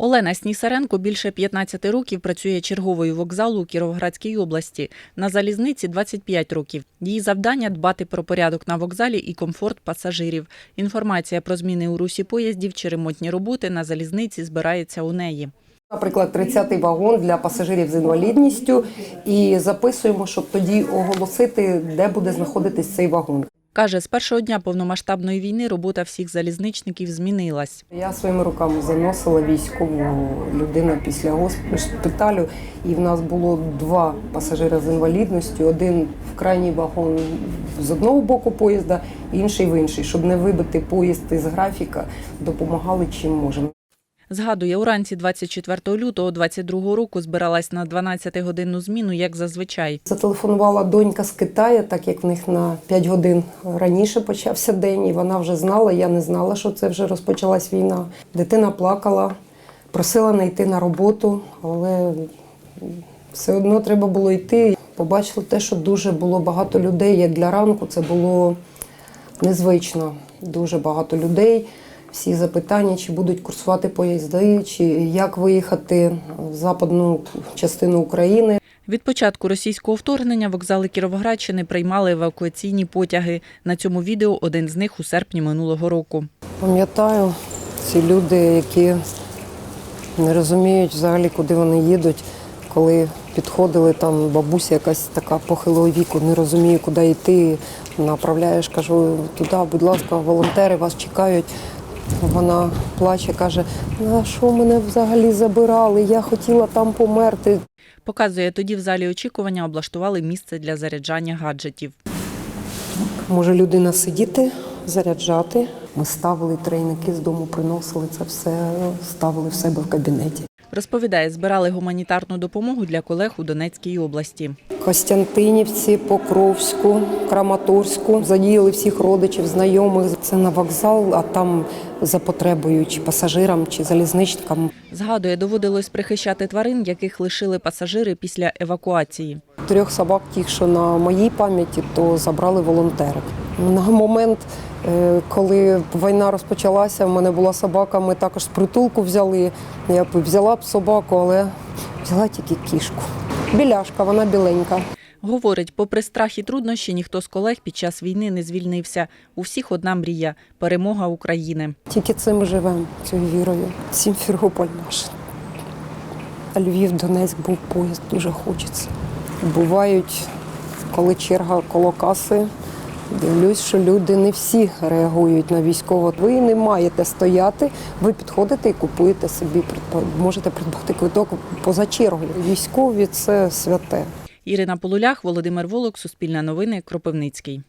Олена Снісаренко більше 15 років працює черговою вокзалу у Кіровоградській області. На залізниці 25 років. Її завдання дбати про порядок на вокзалі і комфорт пасажирів. Інформація про зміни у русі поїздів чи ремонтні роботи на залізниці збирається у неї. Наприклад, 30-й вагон для пасажирів з інвалідністю, і записуємо, щоб тоді оголосити, де буде знаходитись цей вагон. Каже, з першого дня повномасштабної війни робота всіх залізничників змінилась. Я своїми руками заносила військову людину після госпіталю, і в нас було два пасажири з інвалідністю: один в крайній вагон з одного боку поїзда, інший в інший, щоб не вибити поїзд із графіка, допомагали чим можемо. Згадує, уранці 24 лютого 22 року збиралась на 12-годинну зміну, як зазвичай. Зателефонувала донька з Китаю, так як в них на 5 годин раніше почався день, і вона вже знала. Я не знала, що це вже розпочалась війна. Дитина плакала, просила не йти на роботу, але все одно треба було йти. Побачили те, що дуже було багато людей. Як для ранку, це було незвично. Дуже багато людей. Всі запитання, чи будуть курсувати поїзди, чи як виїхати в западну частину України. Від початку російського вторгнення вокзали Кіровоградщини приймали евакуаційні потяги. На цьому відео один з них у серпні минулого року. Пам'ятаю, ці люди, які не розуміють взагалі, куди вони їдуть, коли підходили там бабуся якась така похилого віку, не розуміє, куди йти. Направляєш, кажу, туди, будь ласка, волонтери вас чекають. Вона плаче, каже, на що мене взагалі забирали? Я хотіла там померти. Показує, тоді в залі очікування облаштували місце для заряджання гаджетів. Може людина сидіти, заряджати. Ми ставили трейники з дому, приносили це все, ставили в себе в кабінеті. Розповідає, збирали гуманітарну допомогу для колег у Донецькій області. Костянтинівці, Покровську, Краматорську. Задіяли всіх родичів, знайомих. Це на вокзал, а там за потребою чи пасажирам, чи залізничникам. Згадує, доводилось прихищати тварин, яких лишили пасажири після евакуації. Трьох собак, тих, що на моїй пам'яті, то забрали волонтери. На момент, е, коли війна розпочалася, в мене була собака, ми також з притулку взяли. Я б взяла б собаку, але взяла тільки кішку. Біляшка, вона біленька. Говорить, попри страх і труднощі, ніхто з колег під час війни не звільнився. У всіх одна мрія перемога України. Тільки цим живемо, цією вірою. Сімферополь наш. А Львів, Донецьк був поїзд, дуже хочеться. Бувають, коли черга коло каси, дивлюсь, що люди не всі реагують на військово. Ви не маєте стояти, ви підходите і купуєте собі, можете придбати квиток поза чергою. Військові це святе. Ірина Полулях, Володимир Волок, Суспільне новини, Кропивницький.